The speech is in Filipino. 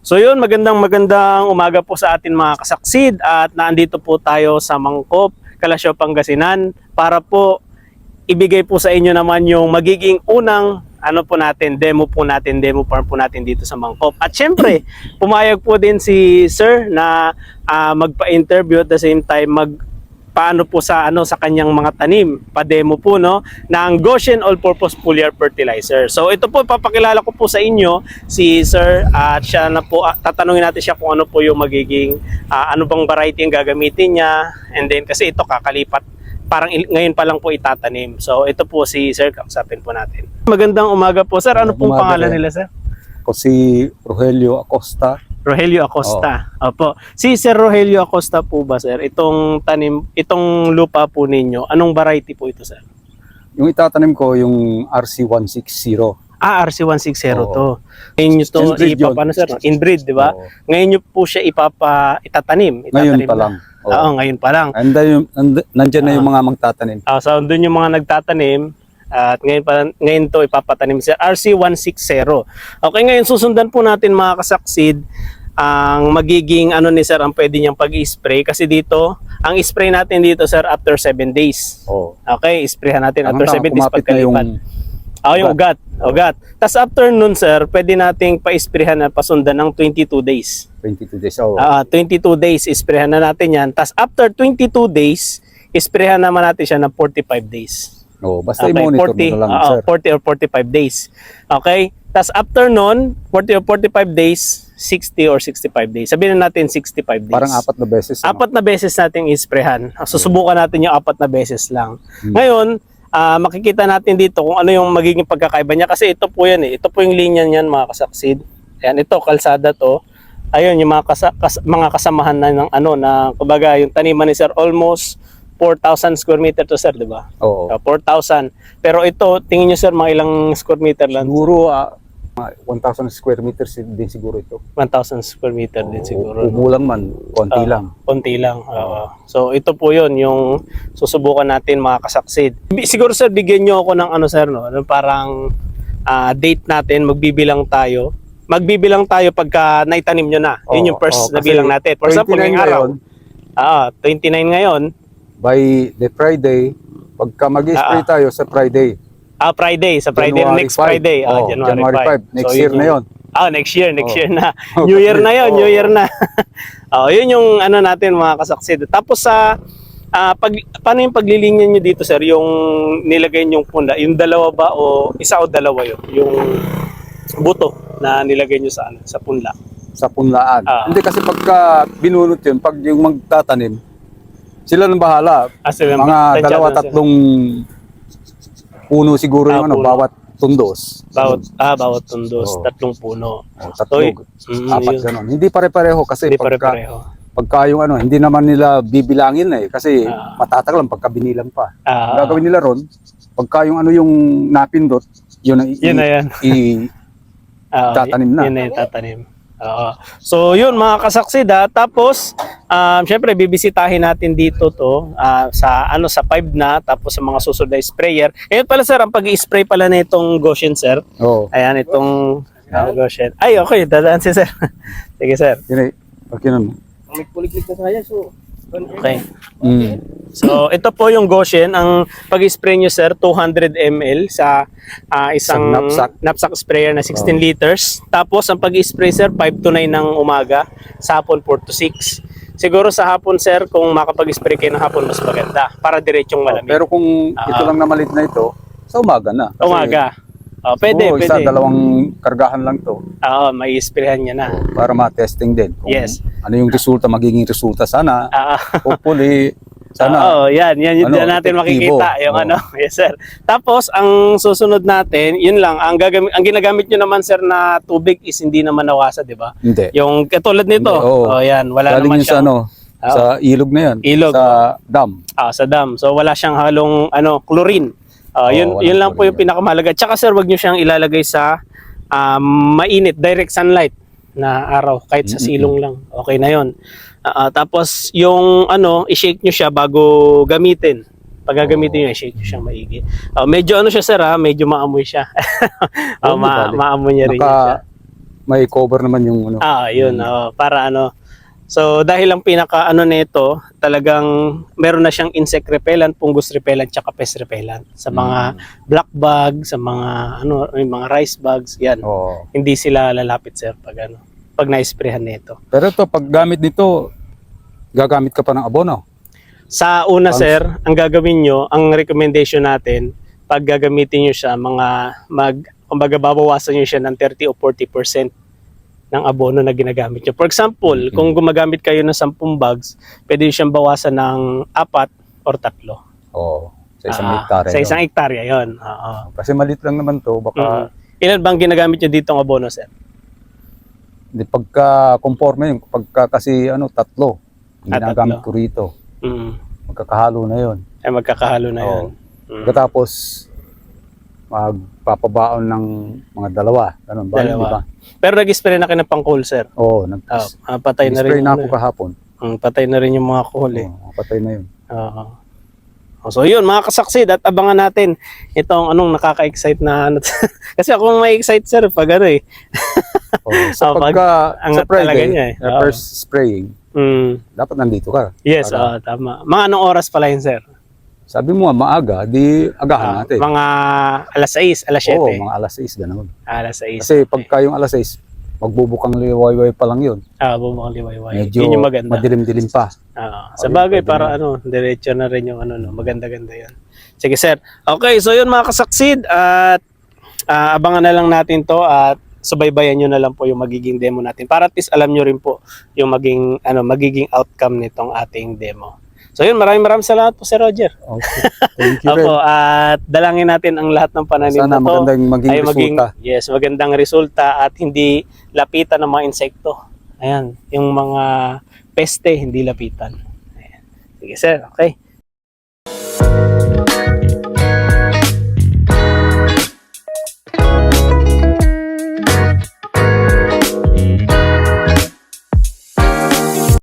So yun, magandang magandang umaga po sa atin mga kasaksid at naandito po tayo sa Mangkop, Kalasyaw, Pangasinan para po ibigay po sa inyo naman yung magiging unang ano po natin, demo po natin, demo farm po natin dito sa Mangkop. At syempre, pumayag po din si Sir na ah, magpa-interview at the same time mag paano po sa ano sa kanyang mga tanim, pa-demo po no ng Goshen All-Purpose Foliar Fertilizer. So ito po papakilala ko po sa inyo si Sir at siya na po ah, tatanungin natin siya kung ano po yung magiging ah, ano bang variety ang gagamitin niya and then kasi ito kakalipat parang ngayon pa lang po itatanim. So ito po si Sir, kausapin po natin. Magandang umaga po Sir. Ano pong Umaga pangalan nila Sir? Ako si Rogelio Acosta. Rogelio Acosta. Opo. Si Sir Rogelio Acosta po ba, sir? Itong tanim, itong lupa po ninyo, anong variety po ito, sir? Yung itatanim ko yung RC160. Ah, RC160 Oo. to. Ngayon nyo to Inbreed yun. ipapa, ano, sir? Inbreed, di ba? Oo. Ngayon nyo po siya ipapa, itatanim. Ngayon itatanim pa na. lang. Oo. Oo, ngayon pa lang. Andan yung, and, nandyan na yung mga magtatanim. Ah, so, doon yung mga nagtatanim, at ngayon, pa, ngayon to ipapatanim sa RC160. Okay, ngayon susundan po natin mga kasaksid ang magiging ano ni sir ang pwede niyang pag-spray kasi dito ang spray natin dito sir after 7 days. Oo. Okay, sprayhan natin after 7 days na yung pagkalipat. Ah, yung ugat. Ugat. Tapos after nun sir, pwede nating pa-sprayhan na pasundan ng 22 days. 22 days. Oo. Ah, 22 days, sprayhan na natin yan. Tapos after 22 days, sprayhan naman natin siya ng 45 days. Oo, basta Okay, i-monitor 40, mo na lang, oo, sir. 40 or 45 days. Okay? Tapos after nun, 40 or 45 days, 60 or 65 days. Sabihin na natin 65 days. Parang apat na beses. ano? Apat na beses nating isprehan. Susubukan natin yung apat na beses lang. Hmm. Ngayon, ah, makikita natin dito kung ano yung magiging pagkakaiba niya kasi ito po yan eh. Ito po yung linya niyan mga kasaksid. Ayan, ito kalsada to. Ayun, yung mga, kasa- kas- mga kasamahan na ng ano na kumbaga yung taniman ni Sir almost 4,000 square meter to sir, di ba? Oo. Uh, 4,000. Pero ito, tingin nyo sir, mga ilang square meter lang? Siguro, ah, mga 1,000 square meters din siguro ito. 1,000 square meter din siguro. no? Kumulang man, konti Ah, lang. Konti lang. oo. so ito po 'yon yung susubukan natin. Bi- Siguro sir bigyan niyo ako ng ano sir no, ano parang ah, date natin, magbibilang tayo. Magbibilang tayo pagka naitanim nyo na. Yun yung first oo, na kasi bilang natin. For example, 29 ngayong araw. ngayon, Ah, 29 ngayon. by the Friday, pagka mag-spray Ah, tayo sa Friday, Ah, Friday. Sa Friday, January next 5. Friday. Ah, Oo, January, January 5. 5. Next So, year yun na yung- yon. Ah, next year, next Oo. year na. New year na 'yon, Oo. New year na. oh, 'yun yung ano natin mga kasaksid. Tapos sa ah, pag paano yung paglilinya niyo dito, sir? Yung nilagay niyong punda, yung dalawa ba o isa o dalawa 'yon? Yung buto na nilagay niyo sa ano, sa punla. sa punlaan. Ah. Hindi kasi pagka binunot yun, pag yung magtatanim, sila nang bahala. Ah, sila- Mga dalawa, na sila. Tatlong puno siguro Ah, yung ano, puno. bawat tundos. Bawat ah, bawat tundos, Oo. tatlong puno. O, tatlo, Oy, mm, apat yun. ganon. Hindi pare-pareho kasi Hindi pagka, pare-pareho. pagka yung ano, hindi naman nila bibilangin eh. Kasi Ah. matatagal lang pagka binilang pa. Ah, Ang gagawin nila ron, pagka yung ano yung napindot, yun ang i- Yun na yan. i- Ah, Tatanim na. Yun na yung tatanim. Oo. So yun mga kasaksid ha. Tapos um, syempre bibisitahin natin dito to ah, sa ano sa 5 na tapos sa mga susunod na sprayer. Ngayon pala sir, ang pag-spray pala nitong Goshen sir. oh, Ayan itong ah, Goshen. Ay okay, dadaan si sir. Sige sir. yun eh. Okay nun. May kuliklik na saya so Okay. Mm. So ito po yung Goshen. Ang pag-spray nyo sir, 200 ml sa ah, isang Isang knapsack. sprayer na 16 Oh. liters. Tapos ang pag-spray sir, 5 to 9 ng umaga. Sa hapon, 4 to 6. Siguro sa hapon sir, kung makapag-spray kayo ng hapon, mas maganda. Para diretsong malamig. Pero kung Ah. ito lang na malit na ito, sa umaga na. Kasi- umaga. Oh, pwede, Oo, isa, pwede. dalawang kargahan lang to Oo, may sprayhan niya na. para ma-testing din. Kung Yes. Ano yung resulta, magiging resulta sana. Ah, Hopefully, Sana. sana. Oo, yan. Yan yung Ano, natin makikita. Yung Oo. ano. Yes, sir. Tapos, ang susunod natin, yun lang. Ang, gagamit, ang ginagamit nyo naman, sir, na tubig is hindi naman nawasa, di ba? Hindi. Yung katulad nito. Hindi, oo. Oh, yan. Wala naman Galing sa siyang, ano, Oo. sa ilog na yan. Ilog. Sa dam. ah, sa dam. So, wala siyang halong ano, chlorine. Ah, Oo, yun, yun lang po yung pinakamahalaga. Tsaka, sir, wag nyo siyang ilalagay sa ah, mainit, direct sunlight na araw. Kahit sa silong lang. Okay na yun. Ah, tapos, yung ano, i-shake nyo siya bago gamitin. Pag gagamitin nyo, i-shake nyo siya maigi. Ah, medyo ano siya, sir, ha? Medyo maamoy siya. Ah, Oo, ma- maamoy niya rin Naka- siya. may cover naman yung ano. Ah, yun. Mm. oo, para ano. So, dahil ang pinaka ano nito, talagang meron na siyang insect repellent, fungus repellent, tsaka pest repellent. Sa mga black bug, sa mga ano, mga rice bugs, yan. Oo. Hindi sila lalapit sir pag ano, pag na-sprayhan nito. Pero ito, pag gamit nito, gagamit ka pa ng abono. Sa una Pang- sir, ang gagawin nyo, ang recommendation natin, pag gagamitin nyo siya, mga mag, kumbaga babawasan nyo siya ng 30 o 40% ng abono na ginagamit nyo. For example, Mhm. kung gumagamit kayo ng 10 bags, pwede nyo siyang bawasan ng apat or tatlo. Oo. Sa isang Ah, hektarya. Sa isang hektarya, yun. Oo. Kasi malit lang naman to, baka Mhm. Ilan bang ginagamit nyo dito ang abono, sir? Hindi pagka conforme yun, pagka kasi ano tatlo. Ah, ginagamit ko rito. Mm. Magkakahalo na 'yon. Ay, magkakahalo na yun. Mm. Pagkatapos magpapabaon ng mga dalawa, ganun ba? Dalawa. Di ba? Pero nag-spray na kayo ng pang-cool, sir. Oo, nag Oh, ah, patay na rin. spray na ako ano eh. kahapon. Mm, patay na rin yung mga kuhol eh. Oo, patay na 'yun. Oo. So yun mga kasaksid at abangan natin itong anong nakaka-excite na ano. Kasi ako may excite sir pag ano eh. Sa Oh, pag- pagka angat sa Friday, talaga niya eh. Oo. first spraying, Mm, dapat nandito ka. yes, Para- oo, tama. Mga anong oras pala yun sir? Sabi mo maaga, di agahan Ah, natin. mga alas 6, alas 7. Oo, mga alas 6 ganun. alas 6. Kasi pagka yung alas 6, magbubukang liwayway pa lang 'yun. ah, bumukang liwayway. Medyo Yun yung maganda. madilim-dilim pa. Oo. sa Oh, yun, bagay pwede para na. ano, diretso na rin yung ano no, maganda-ganda 'yan. Sige sir. Okay, so yun mga kasaksid at ah, abangan na lang natin 'to at subaybayan nyo na lang po yung magiging demo natin para at least alam nyo rin po yung maging ano magiging outcome nitong ating demo. So yun, maraming maraming salamat po Sir Roger. Okay. Thank you. Opo, at dalangin natin ang lahat ng pananim Sana na to magandang maging ay maging resulta. yes, magandang resulta at hindi lapitan ng mga insekto. Ayan, yung mga peste hindi lapitan. Ayan. Sige sir, okay.